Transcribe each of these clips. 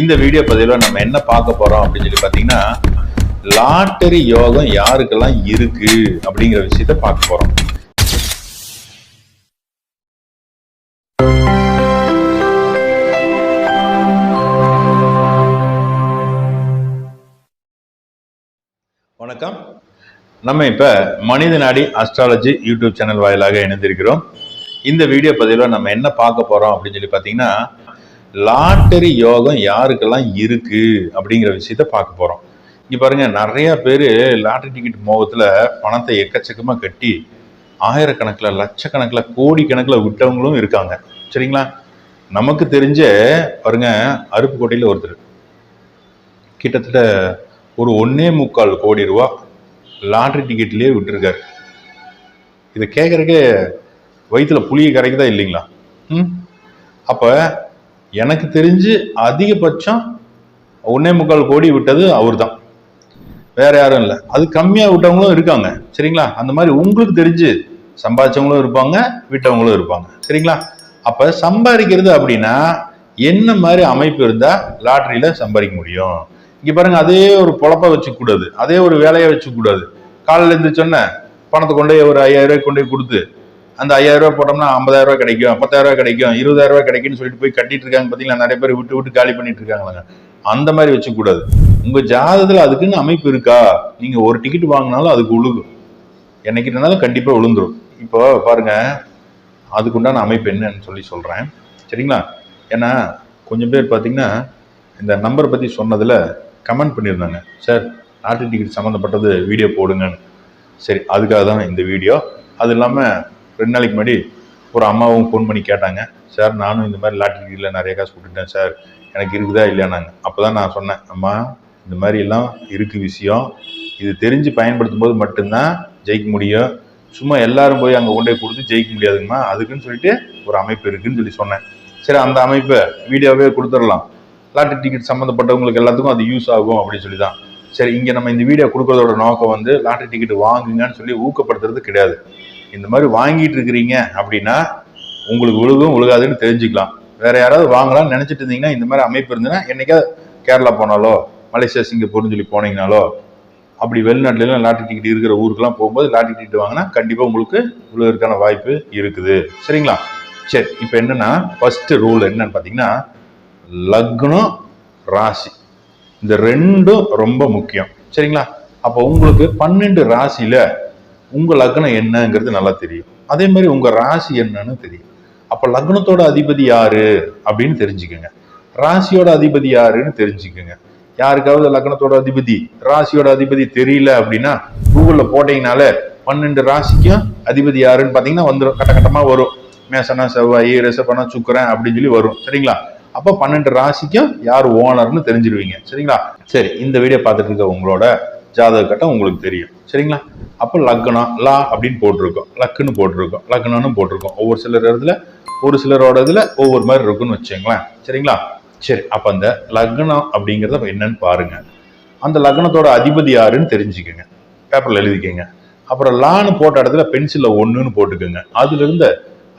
இந்த வீடியோ பதிவில் நம்ம என்ன பார்க்க போகிறோம் அப்படின்னு சொல்லி பார்த்தீங்கன்னா லாட்டரி யோகம் யாருக்கெல்லாம் இருக்கு அப்படிங்கிற விஷயத்த பார்க்க போகிறோம் வணக்கம். நம்ம இப்போ மனித நாடி அஸ்ட்ராலஜி யூடியூப் சேனல் வாயிலாக இணைந்திருக்கிறோம். இந்த வீடியோ பதிவில் நம்ம என்ன பார்க்க போகிறோம் அப்படின்னு சொல்லி பார்த்தீங்கன்னா லாட்டரி யோகம் யாருக்கெல்லாம் இருக்கு அப்படிங்கிற விஷயத்த பார்க்க போறோம். இங்க பாருங்க நிறைய பேர் லாட்டரி டிக்கெட் மோகத்துல பணத்தை எக்கச்சக்கமா கட்டி ஆயிரக்கணக்கில் லட்சக்கணக்கில் கோடி கணக்கில் விட்டவங்களும் இருக்காங்க. சரிங்களா? நமக்கு தெரிஞ்ச பாருங்க அருப்புக்கோட்டையில் ஒருத்தர். கிட்டத்தட்ட ஒரு ஒன்னே முக்கால் கோடி ரூபா லாட்ரி டிக்கெட்லேயே விட்டுருக்காரு. இதை கேட்குறக்கே வயிற்றுல புளியை கரைக்குதா இல்லைங்களா? ம்? அப்போ எனக்கு தெரிஞ்சு அதிகபட்சம் ஒன்னே முக்கால் கோடி விட்டது அவர் தான் வேற யாரும் இல்லை. அது கம்மியாக விட்டவங்களும் இருக்காங்க. சரிங்களா? அந்த மாதிரி உங்களுக்கு தெரிஞ்சு சம்பாதிச்சவங்களும் இருப்பாங்க விட்டவங்களும் இருப்பாங்க. சரிங்களா? அப்போ சம்பாதிக்கிறது அப்படின்னா என்ன மாதிரி அமைப்பு இருந்தால் லாட்டரியில் சம்பாதிக்க முடியும்? இங்கே பாருங்க அதே ஒரு பொழப்ப வச்சுக்கூடாது. அதே ஒரு வேலையை வச்சுக்க கூடாது இருந்து சொன்ன பணத்தை கொண்டு ஒரு ஐயாயிரம் ரூபாய் கொண்டு போய் கொடுத்து அந்த ஐயாயிரம் ரூபாய் போட்டோம்னா ஐம்பதாயிரம் ரூபாய் கிடைக்கும் பத்தாயிரம் ரூபாய் கிடைக்கும் இருபதாயிரம் ரூபாய் கிடைக்கும்னு சொல்லிட்டு போய் கட்டிட்டு இருக்காங்க பார்த்தீங்களா நிறைய பேர் விட்டு விட்டு காலி பண்ணிட்டு இருக்காங்களாங்க. அந்த மாதிரி வச்சுக்கூடாது. உங்க ஜாதகத்துல அதுக்குன்னு அமைப்பு இருக்கா? நீங்க ஒரு டிக்கெட் வாங்கினாலும் அதுக்கு உழுகும். என்னைக்கு இருந்தாலும் கண்டிப்பாக விழுந்துரும் இப்போ பாருங்க அதுக்குண்டான அமைப்பு என்னன்னு சொல்லி சொல்றேன். சரிங்களா? ஏன்னா கொஞ்சம் பேர் பார்த்தீங்கன்னா இந்த நம்பர் பற்றி சொன்னதில் கமெண்ட் பண்ணியிருந்தாங்க. சார் லாட்டரி டிக்கெட் சம்மந்தப்பட்டது வீடியோ போடுங்கன்னு. சரி அதுக்காக தான் இந்த வீடியோ அது இல்லாமல் ரெண்டு நாளைக்கு முன்னாடி ஒரு அம்மாவும் ஃபோன் பண்ணி கேட்டாங்க. சார் நானும் இந்த மாதிரி லாட்டரி டிக்கெட்டில் நிறைய காசு கொடுத்துட்டேன் சார் எனக்கு இருக்குதா இல்லையானாங்க. அப்போ தான் நான் சொன்னேன் அம்மா இந்த மாதிரி எல்லாம் இருக்கு விஷயம். இது தெரிஞ்சு பயன்படுத்தும் போது மட்டும்தான் ஜெயிக்க முடியும். சும்மா எல்லாரும் போய் அங்கே கொண்டே கொடுத்து ஜெயிக்க முடியாதுங்கம்மா. அதுக்குன்னு சொல்லிட்டு ஒரு அமைப்பு இருக்குன்னு சொல்லி சொன்னேன். சரி அந்த அமைப்பை வீடியோவே கொடுத்துடலாம். லாட்டரி டிக்கெட் சம்மந்தப்பட்டவங்களுக்கு எல்லாத்துக்கும் அது யூஸ் ஆகும் அப்படின்னு சொல்லி தான் சரி இங்கே நம்ம இந்த வீடியோ கொடுக்கறதோட நோக்கம் வந்து லாட்டரி டிக்கெட் வாங்குங்கன்னு சொல்லி ஊக்கப்படுத்துறது கிடையாது. இந்த மாதிரி வாங்கிட்டு இருக்கிறீங்க அப்படின்னா உங்களுக்கு விழுகும் விழுகாதுன்னு தெரிஞ்சுக்கலாம். வேற யாராவது வாங்கலாம்னு நினைச்சிட்டு இருந்தீங்கன்னா இந்த மாதிரி அமைப்பு இருந்ததுன்னா என்னைக்காவது கேரளா போனாலோ மலேசியா சிங்கப்பூர்னு சொல்லி போனீங்கனாலோ அப்படி வெளிநாட்டுல லாட்டரி டிக்கெட் இருக்கிற ஊருக்கெல்லாம் போகும்போது லாட்டரி டிக்கெட் வாங்கினா கண்டிப்பாக உங்களுக்கு விழுவதற்கான வாய்ப்பு இருக்குது. சரிங்களா? சரி இப்போ என்னன்னா ஃபர்ஸ்ட் ரூல் என்னன்னு பார்த்தீங்கன்னா லக்னம் ராசி. இந்த ரெண்டும் ரொம்ப முக்கியம். சரிங்களா? அப்போ உங்களுக்கு பன்னெண்டு ராசியில உங்கள் லக்னம் என்னங்கிறது நல்லா தெரியும். அதே மாதிரி உங்கள் ராசி என்னன்னு தெரியும். அப்போ லக்னத்தோட அதிபதி யாரு அப்படின்னு தெரிஞ்சுக்கோங்க. ராசியோட அதிபதி யாருன்னு தெரிஞ்சுக்கோங்க. யாருக்காவது லக்னத்தோட அதிபதி ராசியோட அதிபதி தெரியல அப்படின்னா கூகுளில் போட்டீங்கனால பன்னெண்டு ராசிக்கும் அதிபதி யாருன்னு பார்த்தீங்கன்னா வந்துடும் கட்ட கட்டமாக வரும். மேசனா செவ்வாய் ரிஷபனா சுக்கரன் அப்படின்னு சொல்லி வரும். சரிங்களா? அப்போ பன்னெண்டு ராசிக்கும் யார் ஓனர்னு தெரிஞ்சிருவீங்க. சரிங்களா? சரி இந்த வீடியோ பார்த்துட்டு இருக்க உங்களோட ஜாதக கட்டம் உங்களுக்கு தெரியும். சரிங்களா? அப்போ லக்னம் லா அப்படின்னு போட்டிருக்கோம். லக்குன்னு போட்டிருக்கோம். லக்னம்னு போட்டிருக்கோம். ஒவ்வொரு சிலர் இடத்துல ஒரு சிலரோட இதில் ஒவ்வொரு மாதிரி இருக்குன்னு வச்சுங்களேன் சரிங்களா? சரி அப்போ அந்த லக்னம் அப்படிங்கிறத என்னன்னு பாருங்க. அந்த லக்னத்தோட அதிபதி யாருன்னு தெரிஞ்சுக்கோங்க. பேப்பரில் எழுதிக்கோங்க. அப்புறம் லான்னு போட்ட இடத்துல பென்சிலில் ஒன்றுன்னு போட்டுக்கோங்க. அதுலேருந்து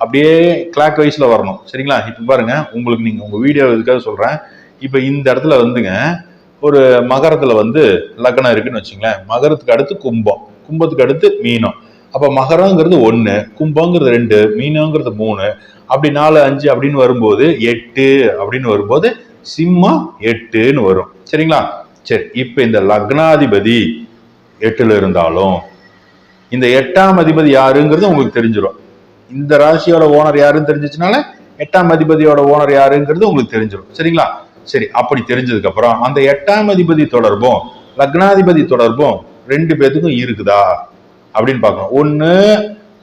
அப்படியே கிளாக் வைஸில் வரணும். சரிங்களா? இப்போ பாருங்கள் உங்களுக்கு நீங்கள் உங்கள் வீடியோ இதுக்காக சொல்கிறேன் இப்போ இந்த இடத்துல வந்துங்க ஒரு மகரத்தில் வந்து லக்னம் இருக்குன்னு வச்சுங்களேன் மகரத்துக்கு அடுத்து கும்பம். கும்பத்துக்கு அடுத்து மீனம். அப்ப மகரங்கிறது ஒண்ணு கும்பங்கிறது ரெண்டு மீனங்கிறது மூணு. அப்படி நாலு அஞ்சு அப்படின்னு வரும்போது எட்டு அப்படின்னு வரும்போது சிம்மம் எட்டுன்னு வரும். சரிங்களா? சரி இப்ப இந்த லக்னாதிபதி எட்டுல இருந்தாலும் இந்த எட்டாம் அதிபதி யாருங்கிறது உங்களுக்கு தெரிஞ்சிடும் இந்த ராசியோட ஓனர் யாருன்னு தெரிஞ்சிச்சுனால எட்டாம் அதிபதியோட ஓனர் யாருங்கிறது உங்களுக்கு தெரிஞ்சிடும் சரிங்களா? சரி அப்படி தெரிஞ்சதுக்கு அப்புறம் அந்த எட்டாம் அதிபதி தொடர்பும் லக்னாதிபதி தொடர்பும் ரெண்டு பேத்துக்கும் இருக்குதா? அப்படின்னு பார்க்கணும். ஒன்று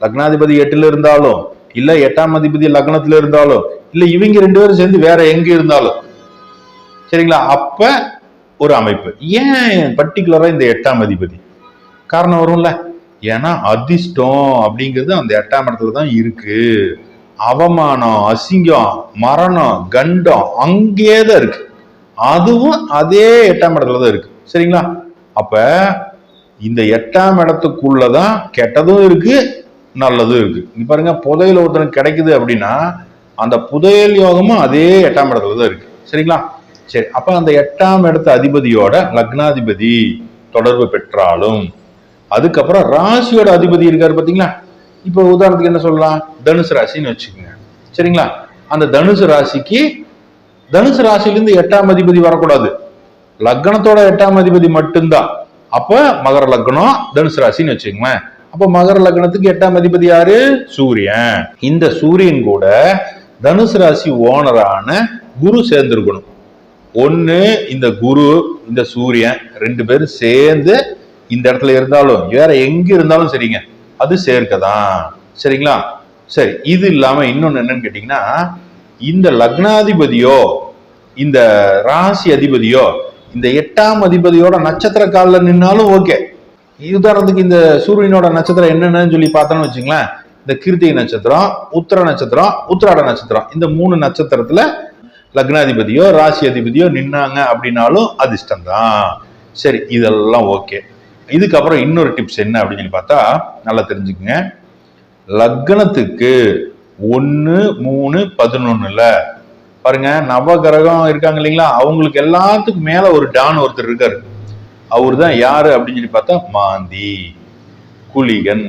லக்னாதிபதி எட்டுல இருந்தாலும் இல்ல எட்டாம் அதிபதி லக்னத்துல இருந்தாலும் இல்ல இவங்க ரெண்டு பேரும் சேர்ந்து வேற எங்க இருந்தாலும். சரிங்களா? அப்ப ஒரு அமைப்பு. ஏன் பர்டிகுலரா இந்த எட்டாம் அதிபதி? காரணம் வரும்ல. ஏன்னா அதிர்ஷ்டம் அப்படிங்கிறது அந்த எட்டாம் இடத்துல தான் இருக்கு. அவமானம் அசிங்கம் மரணம் கண்டம் அங்கேயே தான் இருக்கு. அதுவும் அதே எட்டாம் இடத்துல தான் இருக்கு. சரிங்களா? அப்ப இந்த எட்டாம் இடத்துக்குள்ளதான் கெட்டதும் இருக்கு நல்லதும் இருக்கு. இங்க பாருங்க புதையல் ஒருத்தனுக்கு கிடைக்குது அப்படின்னா அந்த புதையல் யோகமும் அதே எட்டாம் இடத்துல தான் இருக்கு. சரிங்களா? சரி அப்ப அந்த எட்டாம் இடத்து அதிபதியோட லக்னாதிபதி தொடர்பு பெற்றாலும் அதுக்கப்புறம் ராசியோட அதிபதி இருக்காரு பாத்தீங்களா? இப்போ உதாரணத்துக்கு என்ன சொல்லலாம்? தனுசு ராசின்னு வச்சுக்கோங்க. சரிங்களா? அந்த தனுசு ராசிக்கு தனுசு ராசியிலிருந்து எட்டாம் அதிபதி வரக்கூடாது. லக்னத்தோட எட்டாம் அதிபதி மட்டும்தான். அப்போ மகர லக்னம் தனுசு ராசின்னு வச்சுக்கோங்களேன். அப்போ மகர லக்னத்துக்கு எட்டாம் அதிபதி யாரு? சூரியன். இந்த சூரியன் கூட தனுசு ராசி ஓனரான குரு சேர்ந்துருக்கணும். ஒன்று இந்த குரு இந்த சூரியன் ரெண்டு பேரும் சேர்ந்து இந்த இடத்துல இருந்தாலும் வேற எங்க இருந்தாலும் சரிங்க. அது சேர்க்கதான். சரிங்களா? சரி இது இல்லாம இன்னொன்னு என்னன்னு கேட்டீங்கன்னா இந்த லக்னாதிபதியோ இந்த ராசி அதிபதியோ இந்த எட்டாம் அதிபதியோட நட்சத்திர காலில் நின்னாலும் ஓகே. உதாரணத்துக்கு இந்த சூரியனோட நட்சத்திரம் என்னென்னு சொல்லி பார்த்தோன்னு வச்சுங்களேன். இந்த கீர்த்திகை நட்சத்திரம் உத்திர நட்சத்திரம் உத்திராட நட்சத்திரம். இந்த மூணு நட்சத்திரத்துல லக்னாதிபதியோ ராசி அதிபதியோ நின்னாங்க அப்படின்னாலும் அதிர்ஷ்டம் தான் சரி இதெல்லாம் ஓகே. இதுக்கப்புறம் இன்னொரு டிப்ஸ் என்ன அப்படின்னு சொல்லி பார்த்தா நல்லா தெரிஞ்சுக்குங்க. லக்னத்துக்கு ஒன்று மூணு பதினொன்னுல பாருங்க நவகிரகம் இருக்காங்க இல்லைங்களா? அவங்களுக்கு எல்லாத்துக்கும் மேல ஒரு டான் ஒருத்தர் இருக்காரு. அவர் தான் யாரு அப்படின்னு சொல்லி பார்த்தா மாந்தி குளிகன்.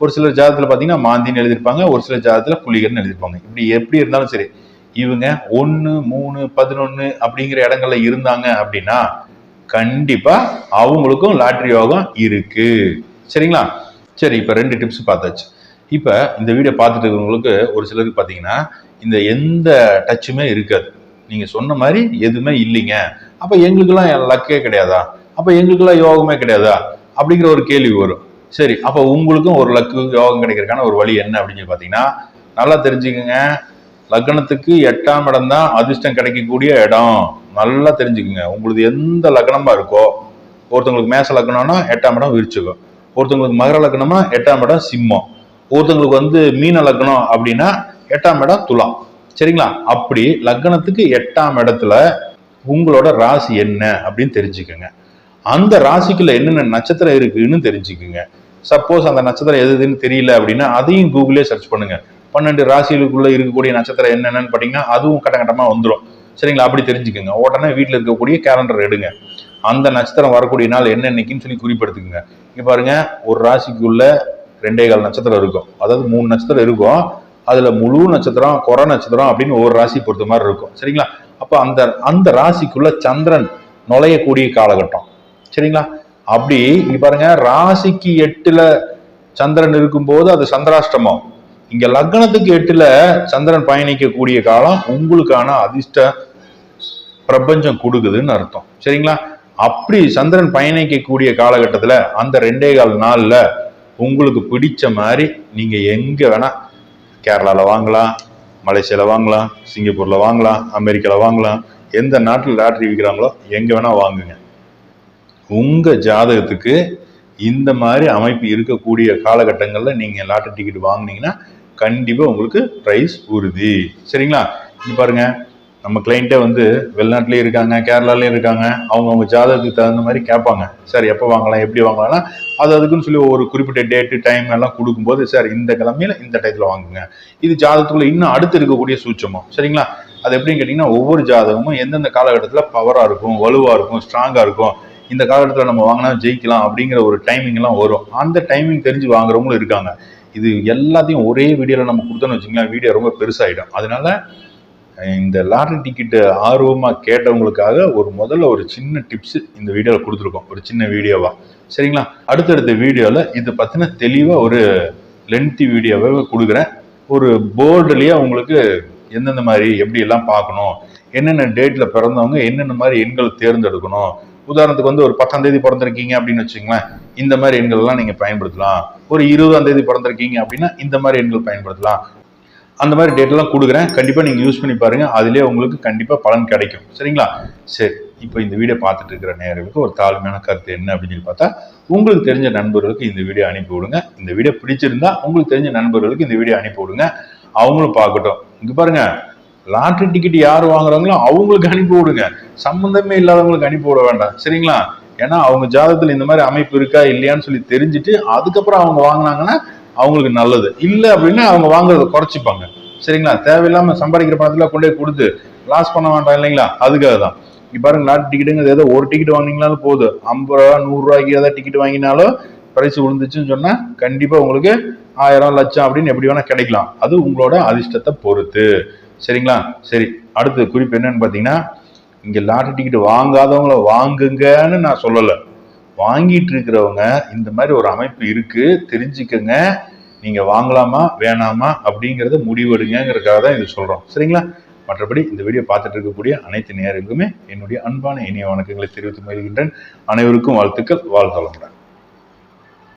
ஒரு சில ஜாதத்தில் பாத்தீங்கன்னா மாந்தின்னு எழுதியிருப்பாங்க ஒரு சில ஜாதகத்துல குளிகன் எழுதியிருப்பாங்க. இப்படி எப்படி இருந்தாலும் சரி இவங்க ஒன்னு மூணு பதினொன்னு அப்படிங்கிற இடங்கள்ல இருந்தாங்க அப்படின்னா கண்டிப்பா அவங்களுக்கும் லாட்ரி யோகம் இருக்கு. சரிங்களா? சரி இப்ப ரெண்டு டிப்ஸ் பார்த்தாச்சு. இப்போ இந்த வீடியோ பார்த்துட்டு இருக்கிறவங்களுக்கு ஒரு சிலருக்கு பார்த்தீங்கன்னா இந்த எந்த டச்சுமே இருக்காது. நீங்கள் சொன்ன மாதிரி எதுவுமே இல்லைங்க. அப்போ எங்களுக்கெல்லாம் லக்கே கிடையாதா? அப்போ எங்களுக்கெல்லாம் யோகமே கிடையாதா? அப்படிங்கிற ஒரு கேள்வி வரும். சரி அப்போ உங்களுக்கும் ஒரு லக்கு யோகம் கிடைக்கிறதுக்கான ஒரு வழி என்ன அப்படின்னு சொல்லி பார்த்தீங்கன்னா நல்லா தெரிஞ்சுக்கோங்க. லக்னத்துக்கு எட்டாம் இடம் தான் அதிர்ஷ்டம் கிடைக்கக்கூடிய இடம். நல்லா தெரிஞ்சுக்குங்க. உங்களுக்கு எந்த லக்னமாக இருக்கோ ஒருத்தவங்களுக்கு மேச லக்னம்னா எட்டாம் இடம் விரிச்சுக்கும் ஒருத்தவங்களுக்கு மகர லக்னமா எட்டாம் இடம் சிம்மம். ஒருத்தவங்களுக்கு வந்து மீன லக்னம் அப்படின்னா எட்டாம் இடம் துலாம். சரிங்களா? அப்படி லக்னத்துக்கு எட்டாம் இடத்துல உங்களோட ராசி என்ன அப்படின்னு தெரிஞ்சுக்கோங்க. அந்த ராசிக்குள்ள என்னென்ன நட்சத்திரம் இருக்குன்னு தெரிஞ்சுக்குங்க. சப்போஸ் அந்த நட்சத்திரம் எது எதுன்னு தெரியல அப்படின்னா அதையும் கூகுளே சர்ச் பண்ணுங்க. பன்னெண்டு ராசிகளுக்குள்ள இருக்கக்கூடிய நட்சத்திரம் என்னென்னு பார்த்தீங்கன்னா அதுவும் கட்ட கட்டமா வந்துடும் சரிங்களா? அப்படி தெரிஞ்சுக்கோங்க. உடனே வீட்டில் இருக்கக்கூடிய கேலண்டர் எடுங்க. அந்த நட்சத்திரம் வரக்கூடிய நாள் என்ன என்னைக்குன்னு சொல்லி குறிப்பிடுத்துக்குங்க. இங்க பாருங்க ஒரு ராசிக்குள்ள ரெண்டே கால் நட்சத்திரம் இருக்கும். அதாவது மூணு நட்சத்திரம் இருக்கும். அதுல முழு நட்சத்திரம் குறை நட்சத்திரம் அப்படின்னு ஒவ்வொரு ராசி பொறுத்த மாதிரி இருக்கும். சரிங்களா? அப்ப அந்த அந்த ராசிக்குள்ள சந்திரன் நுழையக்கூடிய காலகட்டம். சரிங்களா? அப்படி இங்க பாருங்க ராசிக்கு எட்டுல சந்திரன் இருக்கும்போது அது சந்திராஷ்டமம். இங்க லக்னத்துக்கு எட்டுல சந்திரன் பயணிக்கக்கூடிய காலம் உங்களுக்கான அதிர்ஷ்ட பிரபஞ்சம் கொடுக்குதுன்னு அர்த்தம். சரிங்களா? அப்படி சந்திரன் பயணிக்கக்கூடிய காலகட்டத்துல அந்த ரெண்டே கால் நாள்ல உங்களுக்கு பிடிச்ச மாதிரி நீங்கள் எங்கே வேணால் கேரளாவில் வாங்கலாம் மலேசியாவில் வாங்கலாம் சிங்கப்பூரில் வாங்கலாம் அமெரிக்காவில் வாங்கலாம் எந்த நாட்டில் லாட்ரி விற்கிறாங்களோ எங்கே வேணால் வாங்குங்க. உங்கள் ஜாதகத்துக்கு இந்த மாதிரி அமைப்பு இருக்கக்கூடிய காலகட்டங்களில் நீங்கள் லாட்ரி டிக்கெட் வாங்கினீங்கன்னா கண்டிப்பாக உங்களுக்கு ப்ரைஸ் உறுதி. சரிங்களா? இங்க பாருங்கள் நம்ம கிளைண்ட்டே வந்து வெளிநாட்டிலேயே இருக்காங்க கேரளாலேயும் இருக்காங்க அவங்க அவங்க ஜாதகத்துக்கு தகுந்த மாதிரி கேட்பாங்க. சார் எப்போ வாங்கலாம் எப்படி வாங்கலாம்னா அது அதுக்குன்னு சொல்லி ஒரு குறிப்பிட்ட டேட்டு டைம் எல்லாம் கொடுக்கும்போது சார் இந்த கிழமையில இந்த டயத்தில் வாங்குங்க. இது ஜாதகத்துக்குள்ள இன்னும் அடுத்து இருக்கக்கூடிய சூட்சமும். சரிங்களா? அது எப்படின்னு கேட்டிங்கன்னா ஒவ்வொரு ஜாதகமும் எந்தெந்த காலகட்டத்தில் பவராக இருக்கும் வலுவாக இருக்கும் ஸ்ட்ராங்காக இருக்கும். இந்த காலகட்டத்தில் நம்ம வாங்கினா ஜெயிக்கலாம் அப்படிங்கிற ஒரு டைமிங்லாம் வரும். அந்த டைமிங் தெரிஞ்சு வாங்குறவங்களும் இருக்காங்க. இது எல்லாத்தையும் ஒரே வீடியோவில் நம்ம கொடுத்தோன்னு வச்சுங்களேன் வீடியோ ரொம்ப பெருசாகிடும் அதனால இந்த லாட்ரி டிக்கெட்டு ஆர்வமாக கேட்டவங்களுக்காக ஒரு முதல்ல ஒரு சின்ன டிப்ஸு இந்த வீடியோவில் கொடுத்துருக்கோம். ஒரு சின்ன வீடியோவா சரிங்களா? அடுத்தடுத்த வீடியோவில் இதை பற்றின தெளிவாக ஒரு லென்த்தி வீடியோவை கொடுக்குறேன். ஒரு போர்டுலேயே உங்களுக்கு எந்தெந்த மாதிரி எப்படியெல்லாம் பார்க்கணும் என்னென்ன டேட்டில் பிறந்தவங்க என்னென்ன மாதிரி எண்கள் தேர்ந்தெடுக்கணும். உதாரணத்துக்கு வந்து ஒரு பத்தாம் தேதி பிறந்திருக்கீங்க அப்படின்னு வச்சுங்களேன் இந்த மாதிரி எண்கள் எல்லாம் பயன்படுத்தலாம். ஒரு இருபதாம் தேதி பிறந்திருக்கீங்க அப்படின்னா இந்த மாதிரி எண்கள் பயன்படுத்தலாம். அந்த மாதிரி டேட்டெல்லாம் கொடுக்குறேன். கண்டிப்பாக நீங்கள் யூஸ் பண்ணி பாருங்கள் அதிலே உங்களுக்கு கண்டிப்பாக பலன் கிடைக்கும். சரிங்களா? சரி இப்போ இந்த வீடியோ பார்த்துட்டு இருக்கிற நேர்களுக்கு ஒரு தாழ்மையான கருத்து என்ன அப்படின்னு சொல்லி பார்த்தா உங்களுக்கு தெரிஞ்ச நண்பர்களுக்கு இந்த வீடியோ அனுப்பி விடுங்க. இந்த வீடியோ பிடிச்சிருந்தா உங்களுக்கு தெரிஞ்ச நண்பர்களுக்கு இந்த வீடியோ அனுப்பி விடுங்க. அவங்களும் பார்க்கட்டும். இங்கே பாருங்கள் லாட்ரி டிக்கெட் யார் வாங்குறாங்களோ அவங்களுக்கு அனுப்பி விடுங்க. சம்மந்தமே இல்லாதவங்களுக்கு அனுப்பி விட வேண்டாம். சரிங்களா? ஏன்னா அவங்க ஜாதகத்தில் இந்த மாதிரி அமைப்பு இருக்கா இல்லையான்னு சொல்லி தெரிஞ்சுட்டு அதுக்கப்புறம் அவங்க வாங்கினாங்கன்னா அவங்களுக்கு நல்லது. இல்லை அப்படின்னா அவங்க வாங்குறத குறைச்சிப்பாங்க. சரிங்களா? தேவையில்லாம சம்பாதிக்கிற பணத்துல கொண்டு போய் கொடுத்து லாஸ் பண்ண வேண்டாம் இல்லைங்களா? அதுக்காக தான். இப்போ பாருங்க லாட் டிக்கெட்டுங்கிறது ஏதோ ஒரு டிக்கெட் வாங்கினீங்கனாலும் போதும். ஐம்பது ரூபா நூறுரூவாய்க்கு ஏதாவது டிக்கெட் வாங்கினாலும் பிரைஸ் விழுந்துச்சுன்னு சொன்னால் கண்டிப்பாக உங்களுக்கு ஆயிரம் லட்சம் அப்படின்னு எப்படி வேணால் கிடைக்கலாம். அது உங்களோட அதிர்ஷ்டத்தை பொறுத்து. சரிங்களா? சரி அடுத்து குறிப்பு என்னன்னு பார்த்தீங்கன்னா இங்கே லாட்டரி டிக்கெட் வாங்காதவங்கள வாங்குங்கன்னு நான் சொல்லலை. வாங்கிட்டு இருக்கிறவங்க இந்த மாதிரி ஒரு அமைப்பு இருக்கு தெரிஞ்சுக்கங்க. நீங்க வாங்கலாமா வேணாமா அப்படிங்கறத முடிவெடுங்கிறதுக்காக தான் இது சொல்றோம். சரிங்களா? மற்றபடி இந்த வீடியோ பார்த்துட்டு இருக்கக்கூடிய அனைத்து நேரங்களுமே என்னுடைய அன்பான இனிய வணக்கங்களை தெரிவித்து மகிழ்கின்றேன். அனைவருக்கும் வாழ்த்துக்கள் வாழ்த்தளமுடன்